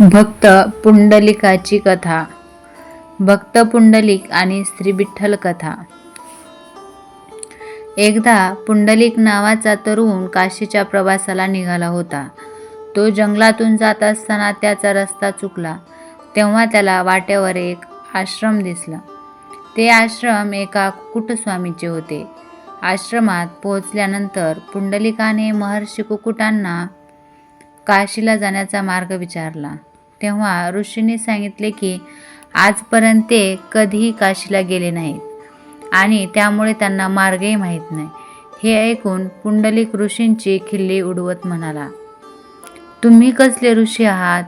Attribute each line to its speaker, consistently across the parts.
Speaker 1: भक्त पुंडलिकाची कथा भक्त पुंडलिक आणि श्री विठ्ठल कथा. एकदा पुंडलिक नावाचा तरुण काशीच्या प्रवासाला निघाला होता. तो जंगलातून जात असताना त्याचा रस्ता चुकला. तेव्हा त्याला वाट्यावर एक आश्रम दिसला. ते आश्रम एका कुकुटस्वामीचे होते. आश्रमात पोहोचल्यानंतर पुंडलिकाने महर्षी कुकुटांना काशीला जाण्याचा मार्ग विचारला. तेव्हा ऋषीने सांगितले की आजपर्यंत ते कधीही काशीला गेले नाहीत. आणि त्यामुळे त्यांना मार्गही माहीत नाही. हे ऐकून पुंडलिक ऋषींची खिल्ली उडवत म्हणाला तुम्ही कसले ऋषी आहात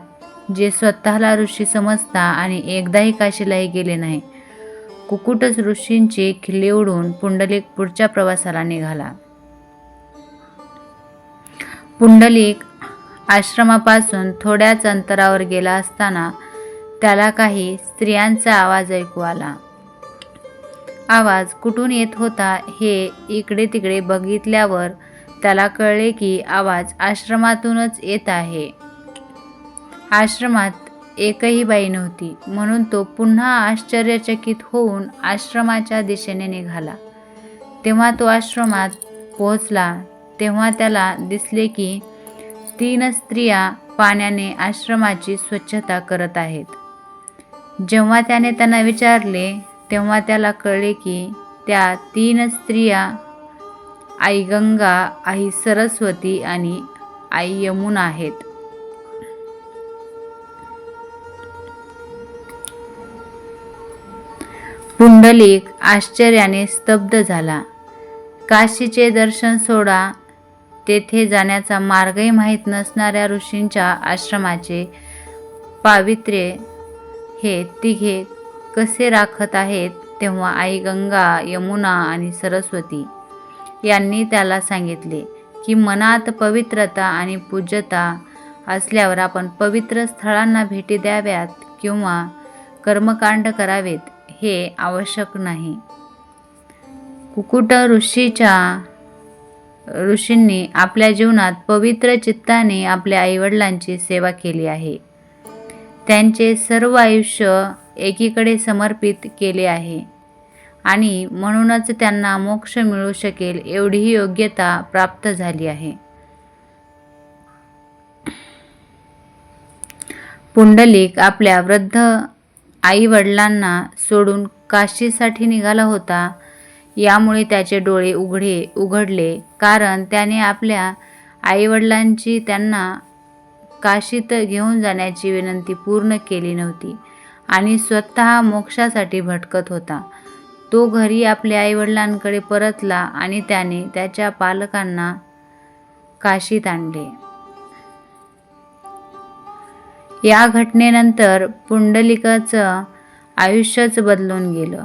Speaker 1: जे स्वतःला ऋषी समजता आणि एकदाही काशीलाही गेले नाही कुकुटच ऋषींची खिल्ली उडून पुंडलिक पुढच्या प्रवासाला निघाला. पुंडलिक आश्रमापासून थोड्याच अंतरावर गेला असताना त्याला काही स्त्रियांचा आवाज ऐकू आला. आवाज कुठून येत होता हे इकडे तिकडे बघितल्यावर त्याला कळले की आवाज आश्रमातूनच येत आहे. आश्रमात एकही बाई नव्हती म्हणून तो पुन्हा आश्चर्यचकित होऊन आश्रमाच्या दिशेने निघाला. तेव्हा तो आश्रमात पोहोचला तेव्हा त्याला दिसले की तीन स्त्रिया पाण्याने आश्रमाची स्वच्छता करत आहेत. जेव्हा त्याने त्यांना विचारले तेव्हा त्याला कळले की त्या तीन स्त्रिया आई गंगा आई सरस्वती आणि आई यमुना आहेत. पुंडलिक आश्चर्याने स्तब्ध झाला. काशीचे दर्शन सोडा तेथे जाण्याचा मार्गही माहीत नसणाऱ्या ऋषींच्या आश्रमाचे पावित्र्य हे तिघे कसे राखत आहेत तेव्हा आई गंगा यमुना आणि सरस्वती यांनी त्याला सांगितले की मनात पवित्रता आणि पूज्यता असल्यावर आपण पवित्र स्थळांना भेटी द्याव्यात किंवा कर्मकांड करावेत हे आवश्यक नाही. कुकुट ऋषीच्या ऋषींनी आपल्या जीवनात पवित्र चित्ताने आपल्या आईवडिलांची सेवा केली आहे. त्यांचे सर्व आयुष्य एकीकडे समर्पित केले आहे आणि म्हणूनच त्यांना मोक्ष मिळू शकेल एवढीही योग्यता प्राप्त झाली आहे. पुंडलिक आपल्या वृद्ध आईवडिलांना सोडून काशीसाठी निघाला होता यामुळे त्याचे डोळे उघडे उघडले. कारण त्याने आपल्या आईवडिलांची त्यांना काशीत घेऊन जाण्याची विनंती पूर्ण केली नव्हती आणि स्वतः मोक्षासाठी भटकत होता. तो घरी आपल्या आईवडिलांकडे परतला आणि त्याने त्याच्या पालकांना काशीत आणले. या घटनेनंतर पुंडलिकाचं आयुष्यच बदलून गेलं.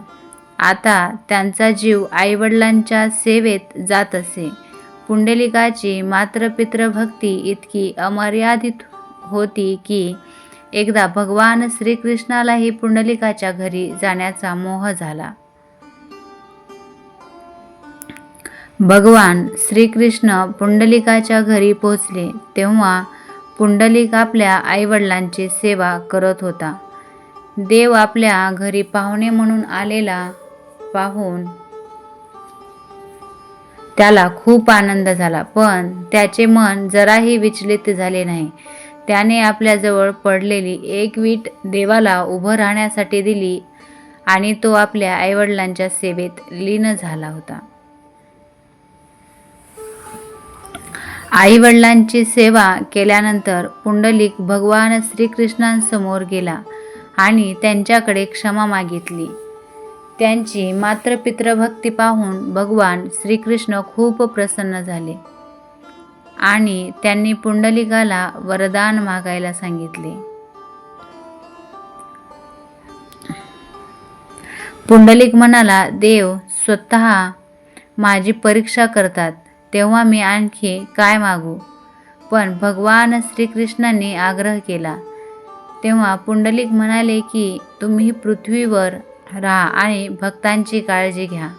Speaker 1: आता त्यांचा जीव आईवडिलांच्या सेवेत जात असे. पुंडलिकाची मात्र पितृभक्ती इतकी अमर्यादित होती की एकदा भगवान श्रीकृष्णालाही पुंडलिकाच्या घरी जाण्याचा मोह झाला. भगवान श्रीकृष्ण पुंडलिकाच्या घरी पोचले तेव्हा पुंडलिक आपल्या आईवडिलांची सेवा करत होता. देव आपल्या घरी पाहुणे म्हणून आलेला पाहून त्याला खूप आनंद झाला. पण त्याचे मन जराही विचलित झाले नाही. त्याने आपल्याजवळ पडलेली एक वीट देवाला उभं राहण्यासाठी दिली आणि तो आपल्या आईवडिलांच्या सेवेत लीन झाला होता. आईवडिलांची सेवा केल्यानंतर पुंडलिक भगवान श्रीकृष्णांसमोर गेला आणि त्यांच्याकडे क्षमा मागितली. त्यांची मात्र पितृभक्ती पाहून भगवान श्रीकृष्ण खूप प्रसन्न झाले. आणि त्यांनी पुंडलिकाला वरदान मागायला सांगितले. पुंडलिक म्हणाला देव स्वतः माझी परीक्षा करतात तेव्हा मी आणखी काय मागू? पण भगवान श्रीकृष्णांनी आग्रह केला. तेव्हा पुंडलिक म्हणाले की तुम्ही पृथ्वीवर राहा आणि भक्तांची काळजी घ्या.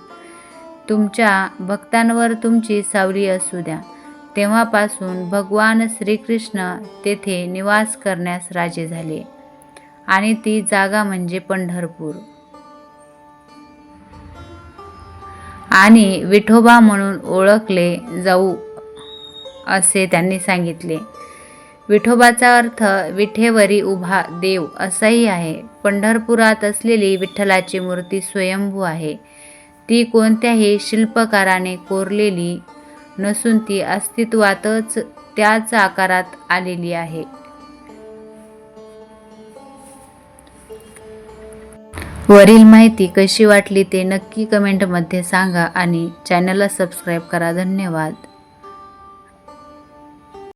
Speaker 1: तुमच्या भक्तांवर तुमची सावली असू द्या. तेव्हापासून भगवान श्रीकृष्ण तेथे निवास करण्यास राजे झाले आणि ती जागा म्हणजे पंढरपूर. आणि विठोबा म्हणून ओळखले जाऊ असे त्यांनी सांगितले. विठोबाचा अर्थ विठेवरी उभा देव असाही आहे. पंढरपुरात असलेली विठ्ठलाची मूर्ती स्वयंभू आहे. ती कोणत्याही शिल्पकाराने कोरलेली नसून ती अस्तित्वातच त्याच आकारात आलेली आहे. वरील माहिती कशी वाटली ते नक्की कमेंटमध्ये सांगा आणि चॅनलला सबस्क्राईब करा. धन्यवाद.